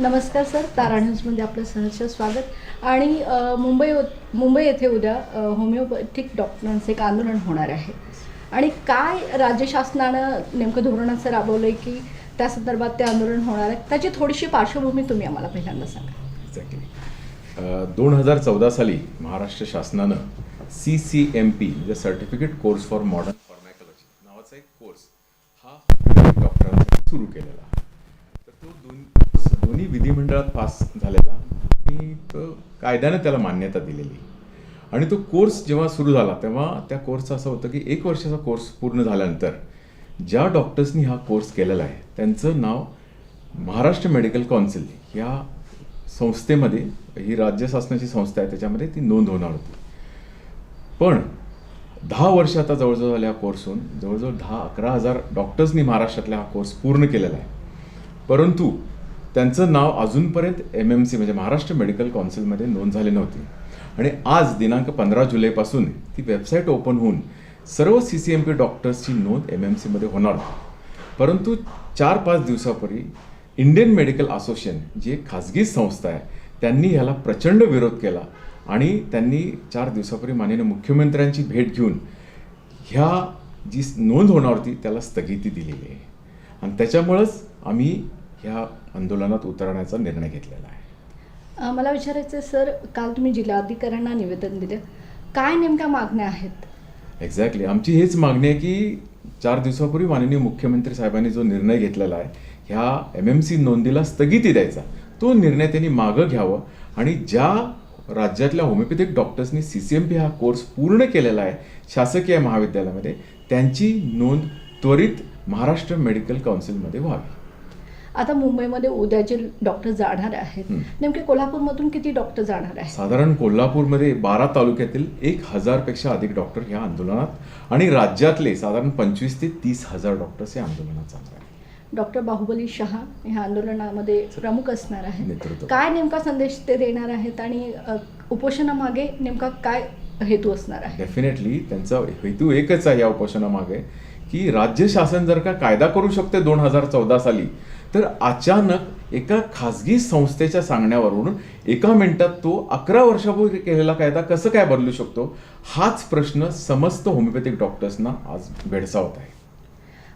नमस्कार सर तारा न्यूजमध्ये आपलं सहर्ष स्वागत. आणि मुंबई मुंबई येथे उद्या होमिओपॅथिक डॉक्टरांचं एक आंदोलन होणार आहे. आणि काय राज्य शासनानं नेमकं धोरण असं राबवलं आहे की त्या संदर्भात ते आंदोलन होणार आहे? त्याची थोडीशी पार्श्वभूमी तुम्ही आम्हाला पहिल्यांदा सांगा. दोन हजार चौदा साली महाराष्ट्र शासनानं सी सी एम पी म्हणजे certificate course for modern pharmacology नावाचा एक कोर्स हा डॉक्टरांचा सुरू केलेला तर तो दोन विधिमंडळात पास झालेला. आणि कायद्याने कायद्यानं त्याला मान्यता दिलेली. आणि तो कोर्स जेव्हा सुरू झाला तेव्हा त्या कोर्सचं असं होतं की एक वर्षाचा कोर्स पूर्ण झाल्यानंतर ज्या डॉक्टर्सनी हा कोर्स केलेला आहे त्यांचं नाव महाराष्ट्र मेडिकल कौन्सिल या संस्थेमध्ये ही राज्य शासनाची संस्था आहे त्याच्यामध्ये ती नोंद होणार होती. पण दहा वर्ष आता जवळजवळ झाल्या कोर्सहून जवळजवळ दहा अकरा हजार डॉक्टर्सनी महाराष्ट्रातला हा कोर्स पूर्ण केलेला आहे. परंतु त्यांचं नाव अजूनपर्यंत एम एम सी म्हणजे महाराष्ट्र मेडिकल काउन्सिलमध्ये नोंद झाली नव्हती. आणि आज दिनांक पंधरा जुलैपासून ती वेबसाईट ओपन होऊन सर्व सी सी एम पी डॉक्टर्सची नोंद एम एम सीमध्ये होणार होती. परंतु चार पाच दिवसापूर्वी इंडियन मेडिकल असोसिएशन जी एक खाजगी संस्था आहे त्यांनी ह्याला प्रचंड विरोध केला आणि त्यांनी चार दिवसापूर्वी माननीय मुख्यमंत्र्यांची भेट घेऊन ह्या जी नोंद होणार होती त्याला स्थगिती दिलेली आहे. आणि त्याच्यामुळंच आम्ही ह्या आंदोलनात उतरण्याचा निर्णय घेतलेला आहे. मला विचारायचं आहे सर काल तुम्ही जिल्हाधिकाऱ्यांना निवेदन दिलं. काय नेमक्या मागण्या आहेत? एक्झॅक्टली आमची हेच मागणी आहे की चार दिवसापूर्वी माननीय मुख्यमंत्री साहेबांनी जो निर्णय घेतलेला आहे ह्या एम एम सी नोंदीला स्थगिती द्यायचा. तो निर्णय त्यांनी मागं घ्यावं आणि ज्या राज्यातल्या homeopathic doctors C C M P हा कोर्स पूर्ण केलेला आहे शासकीय महाविद्यालयामध्ये त्यांची नोंद त्वरित महाराष्ट्र मेडिकल काउन्सिलमध्ये व्हावी. आता मुंबईमध्ये उद्या जे डॉक्टर जाणार आहेत. नेमके कोल्हापूरमधून किती डॉक्टर जाणार आहेत? साधारण कोल्हापूरमध्ये बारा तालुक्यातील एक हजारपेक्षा अधिक डॉक्टर ह्या आंदोलनात आणि राज्यातले साधारण पंचवीस ते तीस हजार डॉक्टर्स या आंदोलनात जाणार आहेत. डॉक्टर बाहुबली शहा ह्या आंदोलनामध्ये प्रमुख असणार आहेत. नेतृत्व. काय नेमका संदेश ते देणार आहेत आणि उपोषणामागे नेमका काय हेतू असणार आहे? डेफिनेटली त्यांचा हेतू एकच आहे या उपोषणामागे. की राज्य शासन जर का कायदा करू शकते दोन हजार चौदा साली तर अचानक एका खाजगी संस्थेच्या सांगण्यावरून एका मिनिटात तो अकरा वर्षापूर्वी केलेला कायदा कसं काय बदलू शकतो? हाच प्रश्न समस्त होमिओपॅथिक डॉक्टर्सना आज भेडसावत आहे.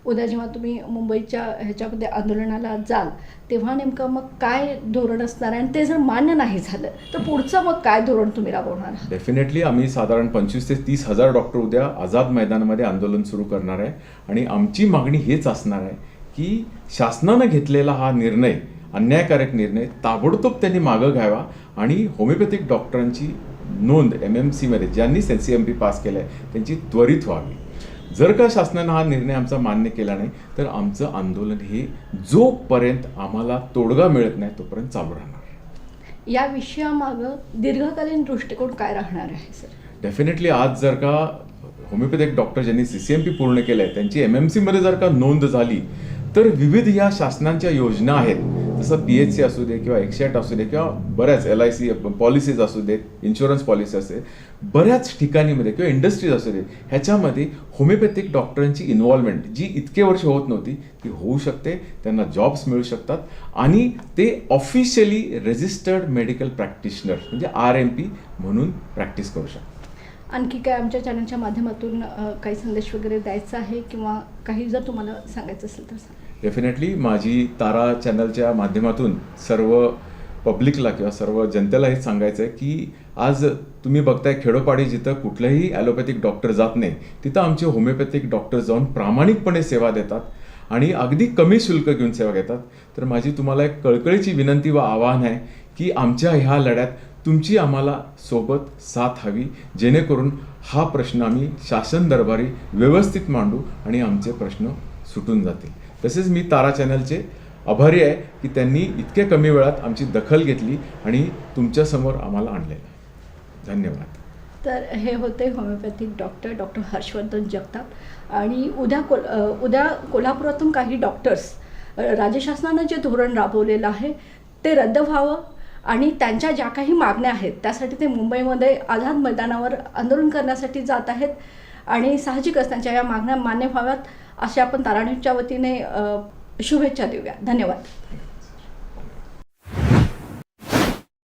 उद्या जेव्हा तुम्ही मुंबईच्या ह्याच्यामध्ये आंदोलनाला जाल तेव्हा नेमकं मग काय धोरण असणार आहे? आणि ते जर मान्य नाही झालं तर पुढचं मग काय धोरण तुम्ही राबवणार? डेफिनेटली आम्ही साधारण पंचवीस ते तीस हजार डॉक्टर उद्या आझाद मैदानामध्ये आंदोलन सुरू करणार आहे. आणि आमची मागणी हेच असणार आहे की शासनानं घेतलेला हा निर्णय अन्यायकारक निर्णय ताबडतोब त्यांनी मागं घ्यावा. आणि होमिओपॅथिक डॉक्टरांची नोंद एम एम सीमध्ये ज्यांनी N C M P pass केलं आहे त्यांची त्वरित व्हावी. जर का शासनानं हा निर्णय आमचा मान्य केला नाही तर आमचं आंदोलन हे जोपर्यंत आम्हाला तोडगा मिळत नाही तोपर्यंत चालू राहणार. या विषयामागं दीर्घकालीन दृष्टिकोन काय राहणार आहे सर? डेफिनेटली आज जर का होमिओपॅथिक डॉक्टर ज्यांनी सी सी एम पी पूर्ण केलं आहे त्यांची एम एम सीमध्ये जर का नोंद झाली तर विविध या शासनांच्या योजना आहेत. जसं पी एच सी असू दे किंवा एक्सेंट असू दे किंवा बऱ्याच एल आय सी पॉलिसीज असू देत इन्शुरन्स पॉलिसी असेल बऱ्याच ठिकाणीमध्ये किंवा इंडस्ट्रीज असू दे ह्याच्यामध्ये होमिओपॅथिक डॉक्टरांची इन्व्हॉल्वमेंट जी इतके वर्ष होत नव्हती ती होऊ शकते त्यांना जॉब्स मिळू शकतात आणि ते ऑफिशियली रेजिस्टर्ड मेडिकल प्रॅक्टिशनर म्हणजे आर एम पी म्हणून प्रॅक्टिस करू शकतात. आणखी काय आमच्या चॅनलच्या माध्यमातून काही संदेश वगैरे द्यायचा आहे किंवा काही जर तुम्हाला सांगायचं असेल तर सांगा. डेफिनेटली माझी तारा चॅनलच्या माध्यमातून सर्व पब्लिकला किंवा सर्व जनतेला हेच सांगायचं आहे की आज तुम्ही बघताय खेडोपाडी जिथं कुठलंही ॲलोपॅथिक डॉक्टर जात नाही तिथं आमचे होमिओपॅथिक डॉक्टर जाऊन प्रामाणिकपणे सेवा देतात आणि अगदी कमी शुल्क घेऊन सेवा घेतात. तर माझी तुम्हाला एक कळकळीची विनंती व आवाहन आहे की आमच्या ह्या लढ्यात तुमची आम्हाला सोबत साथ हवी जेणेकरून हा प्रश्न आम्ही शासन दरबारी व्यवस्थित मांडू आणि आमचे प्रश्न सुटून जातील. तसेच मी तारा चॅनलचे आभारी आहे की त्यांनी इतक्या कमी वेळात आमची दखल घेतली आणि तुमच्यासमोर आम्हाला आणलेलं आहे धन्यवाद. तर हे होते homeopathic doctor doctor Harshvardhan Jagtap आणि उद्या कोल उद्या कोल्हापुरातून काही डॉक्टर्स अ, राज्य शासनानं जे धोरण राबवलेलं आहे ते रद्द व्हावं आणि त्यांच्या ज्या काही मागण्या आहेत त्यासाठी ते मुंबईमध्ये आझाद मैदानावर आंदोलन करण्यासाठी जात आहेत आणि साहजिकच त्यांच्या या मागण्या मान्य व्हाव्यात असे आपण ताराणीच्या वतीने शुभेच्छा देऊया. धन्यवाद.